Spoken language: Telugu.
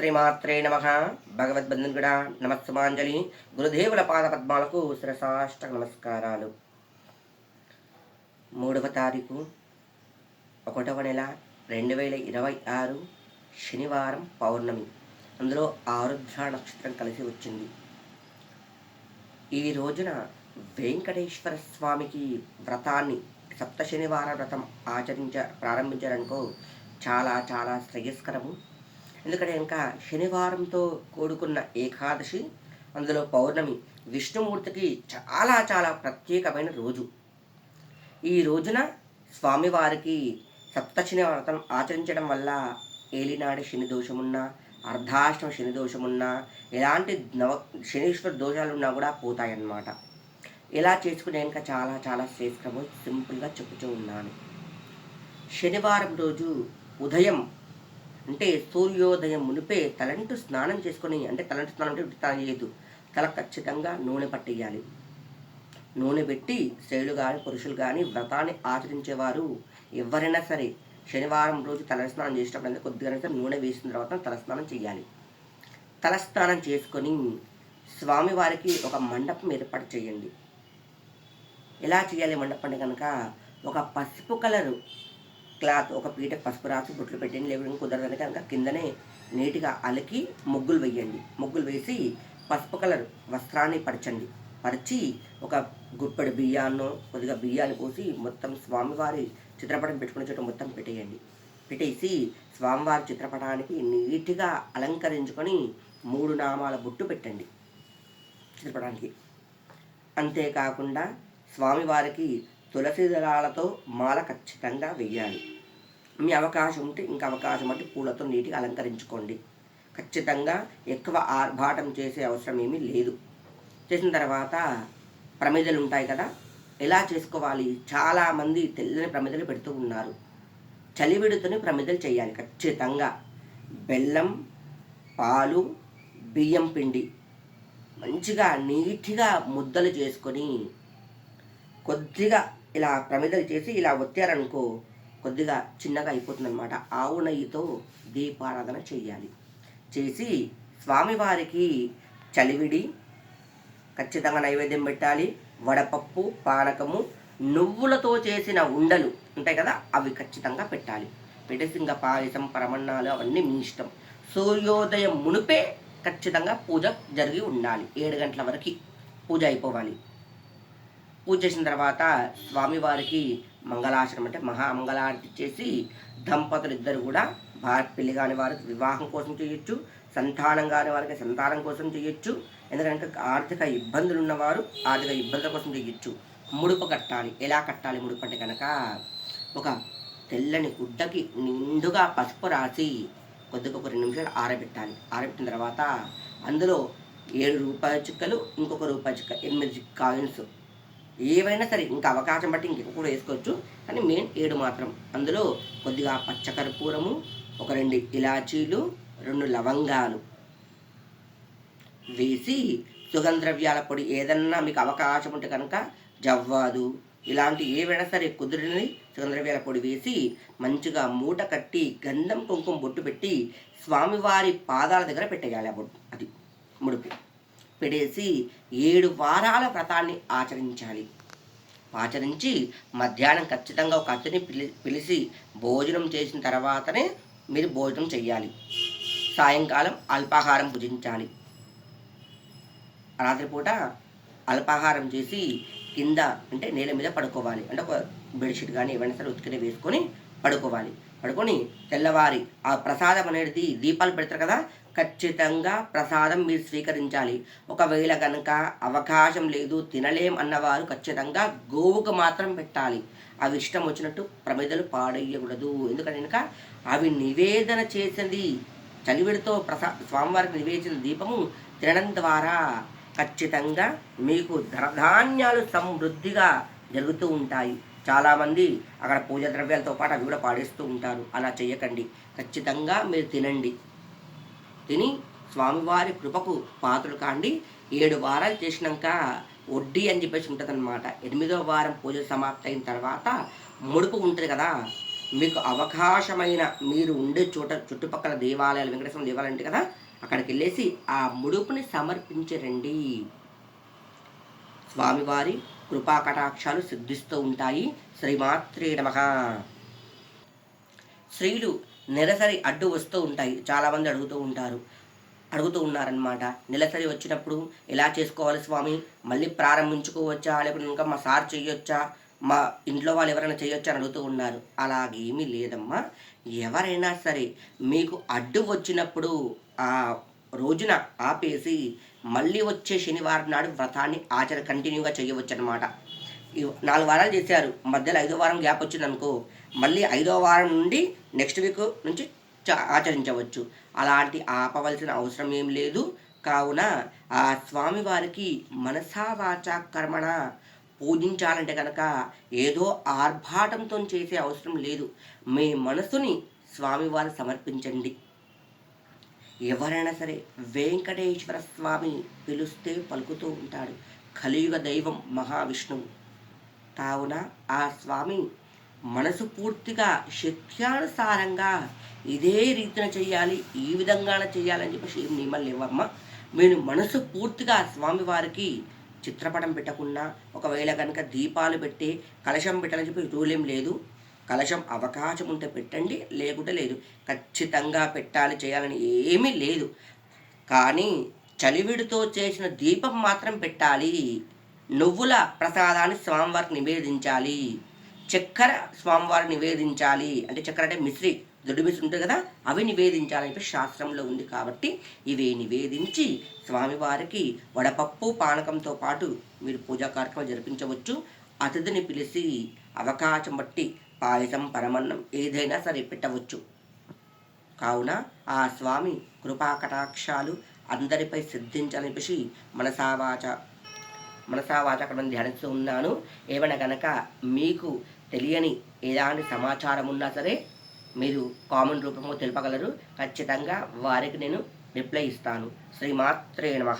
శ్రీమాత్రే నమ. భగవద్బంధుడా నమస్సుమాంజలి. గురుదేవుల పాద పద్మాలకు శిరసాష్ట నమస్కారాలు. మూడవ తారీఖు ఒకటవ నెల రెండు వేల ఇరవై ఆరు శనివారం పౌర్ణమి. అందులో ఆరుద్ర నక్షత్రం కలిసి వచ్చింది. ఈ రోజున వెంకటేశ్వర స్వామికి వ్రతాన్ని సప్త శనివార వ్రతం ఆచరించ ప్రారంభించారనుకో చాలా చాలా శ్రేయస్కరము. ఎందుకంటే ఇంకా శనివారంతో కూడుకున్న ఏకాదశి అందులో పౌర్ణమి విష్ణుమూర్తికి చాలా చాలా ప్రత్యేకమైన రోజు. ఈ రోజున స్వామివారికి సప్తశని వ్రతం ఆచరించడం వల్ల ఏలినాడి శని దోషమున్నా అర్ధాష్టమ శని దోషమున్నా ఎలాంటి నవ శనీశ్వర దోషాలు ఉన్నా కూడా పోతాయన్నమాట. ఇలా చేసుకునే ఇంకా చాలా చాలా శ్రేష్టము సింపుల్గా చెప్పుతూ ఉన్నాను. శనివారం రోజు ఉదయం అంటే సూర్యోదయం మునిపే తలంటు స్నానం చేసుకొని అంటే తలంటు స్నానం అంటే స్నానం చేయదు తల ఖచ్చితంగా నూనె పట్టేయాలి. నూనె పెట్టి స్త్రీలు కానీ పురుషులు కానీ వ్రతాన్ని ఆచరించేవారు ఎవరైనా సరే శనివారం రోజు తలస్నానం చేసేటప్పుడు కొద్దిగా సరే నూనె వేసిన తర్వాత తలస్నానం చేయాలి. తలస్నానం చేసుకొని స్వామివారికి ఒక మండపం ఏర్పాటు చేయండి. ఎలా చేయాలి మండపం అంటే కనుక ఒక పసుపు కలరు క్లాత్ ఒక పీట పసుపు రాసి బొట్లు పెట్టండి లేకపోతే కుదరదని కనుక కిందనే నీట్గా అలికి ముగ్గులు వేయండి. ముగ్గులు వేసి పసుపు కలర్ వస్త్రాన్ని పరచండి. పరిచి ఒక గుప్పెడు బియ్యాన్నో కొద్దిగా బియ్యాన్ని పోసి మొత్తం స్వామివారి చిత్రపటం పెట్టుకునే చోట మొత్తం పెట్టేయండి. పెట్టేసి స్వామివారి చిత్రపటానికి నీట్గా అలంకరించుకొని మూడు నామాల బొట్టు పెట్టండి చిత్రపటానికి. అంతేకాకుండా స్వామివారికి తులసి దళాలతో మాల ఖచ్చితంగా వెయ్యాలి. మీ అవకాశం ఉంటే ఇంకా అవకాశం అంటే పూలతో నీటిగా అలంకరించుకోండి. ఖచ్చితంగా ఎక్కువ ఆర్భాటం చేసే అవసరం ఏమీ లేదు. చేసిన తర్వాత ప్రమిదలు ఉంటాయి కదా ఎలా చేసుకోవాలి? చాలామంది తెల్లని ప్రమిదలు పెడుతూ ఉన్నారు. చలివిడుతోని ప్రమిదలు చేయాలి ఖచ్చితంగా. బెల్లం పాలు బియ్యం పిండి. మంచిగా నీట్గా ముద్దలు చేసుకొని కొద్దిగా ఇలా ప్రమిదలు చేసి ఇలా ఒత్తారనుకో కొద్దిగా చిన్నగా అయిపోతుందన్నమాట. ఆవు నెయ్యితో దీపారాధన చేయాలి చేసి స్వామివారికి చలివిడి ఖచ్చితంగా నైవేద్యం పెట్టాలి. వడపప్పు పానకము నువ్వులతో చేసిన ఉండలు ఉంటాయి కదా అవి ఖచ్చితంగా పెట్టాలి. పెట్టేసి ఇంకా పాయసం పరమన్నాలు అవన్నీ మీ ఇష్టం. సూర్యోదయం మునిపే ఖచ్చితంగా పూజ జరిగి ఉండాలి. ఏడు గంటల వరకు పూజ అయిపోవాలి. పూజ చేసిన తర్వాత స్వామివారికి మంగళాచరణం అంటే మహామంగళారతి చేసి దంపతులు ఇద్దరు కూడా భార్య పెళ్ళి కాని వారికి వివాహం కోసం చేయొచ్చు సంతానం కాని వారికి సంతానం కోసం చేయొచ్చు. ఎందుకంటే ఆర్థిక ఇబ్బందులు ఉన్నవారు ఆర్థిక ఇబ్బందుల కోసం చేయొచ్చు. ముడుపు కట్టాలి. ఎలా కట్టాలి ముడుపు అంటే కనుక ఒక తెల్లని గుడ్డకి నిండుగా పసుపు రాసి కొద్దిగా ఒక రెండు నిమిషాలు ఆరబెట్టాలి. ఆరబెట్టిన తర్వాత అందులో ఏడు రూపాయల చుక్కలు ఇంకొక రూపాయి చుక్క ఎనిమిది కాయిన్స్ ఏవైనా సరే ఇంకా అవకాశం బట్టి ఇంక కూడా వేసుకోవచ్చు. కానీ మెయిన్ ఏడు మాత్రం. అందులో కొద్దిగా పచ్చకర్పూరము ఒక రెండు ఇలాచీలు రెండు లవంగాలు వేసి సుగంధ్రవ్యాల పొడి ఏదన్నా మీకు అవకాశం ఉంటే కనుక జవ్వాదు. ఇలాంటి ఏవైనా సరే కుదిరినది సుగంధ్రవ్యాల పొడి వేసి మంచిగా మూట కట్టి గంధం కుంకుమ బొట్టు పెట్టి స్వామివారి పాదాల దగ్గర పెట్టేయాలి ఆ బొట్టు అది ముడుపు. పెడేసి ఏడు వారాల వ్రతాన్ని ఆచరించాలి. ఆచరించి మధ్యాహ్నం ఖచ్చితంగా ఒక అతని పిలి పిలిచి భోజనం చేసిన తర్వాతనే మీరు భోజనం చేయాలి సాయంకాలం అల్పాహారం భుజించాలి. రాత్రిపూట అల్పాహారం చేసి కింద అంటే నేల మీద పడుకోవాలి. అంటే ఒక బెడ్షీట్ కానీ ఏమైనా సరే ఉతికిన వేసుకొని పడుకోవాలి. పడుకొని తెల్లవారి ఆ ప్రసాదం అనేది దీపాలు పెడతారు కదా ఖచ్చితంగా ప్రసాదం మీరు స్వీకరించాలి. ఒకవేళ కనుక అవకాశం లేదు తినలేం అన్నవారు ఖచ్చితంగా గోవుకు మాత్రం పెట్టాలి. అవి ఇష్టం వచ్చినట్టు ప్రమిదలు పాడేయకూడదు. ఎందుకంటే కనుక అవి నివేదన చేసింది చలివిడితో ప్రసా స్వామివారికి నివేదించిన దీపము తినడం ద్వారా ఖచ్చితంగా మీకు ధనధాన్యాలు సమృద్ధిగా జరుగుతూ ఉంటాయి. చాలామంది అక్కడ పూజ ద్రవ్యాలతో పాటు అవి కూడా పాడేస్తూ ఉంటారు. అలా చేయకండి. ఖచ్చితంగా మీరు తినండి. తిని స్వామివారి కృపకు పాత్రలు కాండి. ఏడు వారాలు చేసినాక వడ్డీ అని చెప్పేసి ఉంటుంది అనమాట ఎనిమిదో వారం పూజ సమాప్తి అయిన తర్వాత ముడుపు ఉంటుంది కదా మీకు అవకాశమైన మీరు ఉండే చోట చుట్టుపక్కల దేవాలయాలు వెంకటేశ్వర దేవాలయం అంటే కదా అక్కడికి వెళ్ళేసి ఆ ముడుపుని సమర్పించరండి స్వామివారి కృపా కటాక్షాలు సిద్ధిస్తూ ఉంటాయి. శ్రీమాత్రే నమః. స్త్రీలు నెలసరి అడ్డు వస్తూ ఉంటాయి. చాలామంది అడుగుతూ ఉంటారు. అడుగుతూ ఉన్నారనమాట నెలసరి వచ్చినప్పుడు ఎలా చేసుకోవాలి స్వామి? మళ్ళీ ప్రారంభించుకోవచ్చా? లేకుంటే ఇంకా మా సార్ చేయొచ్చా మా ఇంట్లో వాళ్ళు ఎవరైనా చేయొచ్చా అని అడుగుతూ ఉన్నారు. అలాగేమీ లేదమ్మా. ఎవరైనా సరే మీకు అడ్డు వచ్చినప్పుడు ఆ రోజున ఆపేసి మళ్ళీ వచ్చే శనివారం నాడు వ్రతాన్ని ఆచర కంటిన్యూగా చేయవచ్చు అనమాట నాలుగు వారాలు చేశారు. మధ్యలో ఐదో వారం గ్యాప్ వచ్చింది అనుకో మళ్ళీ ఐదో వారం నుండి నెక్స్ట్ వీక్ నుంచి చ- ఆచరించవచ్చు. అలాంటి ఆపవలసిన అవసరం ఏం లేదు. కావున ఆ స్వామివారికి మనసా వాచా కర్మణ పూజించాలంటే కనుక ఏదో ఆర్భాటంతో చేసే అవసరం లేదు. మీ మనసుని స్వామివారు సమర్పించండి. ఎవరైనా సరే వెంకటేశ్వర స్వామి పిలుస్తే పలుకుతూ ఉంటాడు. కలియుగ దైవం మహావిష్ణువు. కావున ఆ స్వామి మనసు పూర్తిగా శక్త్యానుసారంగా ఇదే రీతిన చేయాలి ఈ విధంగానే చేయాలని చెప్పేసి ఏం నియమాలు లేవమ్మా. మీరు మనసు పూర్తిగా స్వామివారికి చిత్రపటం పెట్టకుండా ఒకవేళ కనుక దీపాలు పెట్టి కలశం పెట్టాలని చెప్పి రూల్ ఏం లేదు. కలశం అవకాశం ఉంటే పెట్టండి లేకుంటే లేదు. ఖచ్చితంగా పెట్టాలి చేయాలని ఏమీ లేదు. కానీ చలివిడితో చేసిన దీపం మాత్రం పెట్టాలి. నువ్వుల ప్రసాదాన్ని స్వామివారికి నివేదించాలి. చక్కెర స్వామివారికి నివేదించాలి. అంటే చక్కెర అంటే మిశ్రి దొడ్డు మిశ్రి ఉంటుంది కదా అవి నివేదించాలని చెప్పి శాస్త్రంలో ఉంది కాబట్టి ఇవి నివేదించి స్వామివారికి వడపప్పు పానకంతో పాటు మీరు పూజా కార్యక్రమం జరిపించవచ్చు. అతిథిని పిలిచి అవకాశం బట్టి పాయసం పరమన్నం ఏదైనా సరే పెట్టవచ్చు. కావున ఆ స్వామి కృపా కటాక్షాలు అందరిపై సిద్ధించాలని మనసావాచ మనసావాచ అక్కడ ధ్యానిస్తూ ఉన్నాను. ఏమైనా కనుక మీకు తెలియని ఎలాంటి సమాచారం ఉన్నా సరే మీరు కామన్ రూపంలో తెలుపగలరు. ఖచ్చితంగా వారికి నేను రిప్లై ఇస్తాను. శ్రీమాత్రే నమ.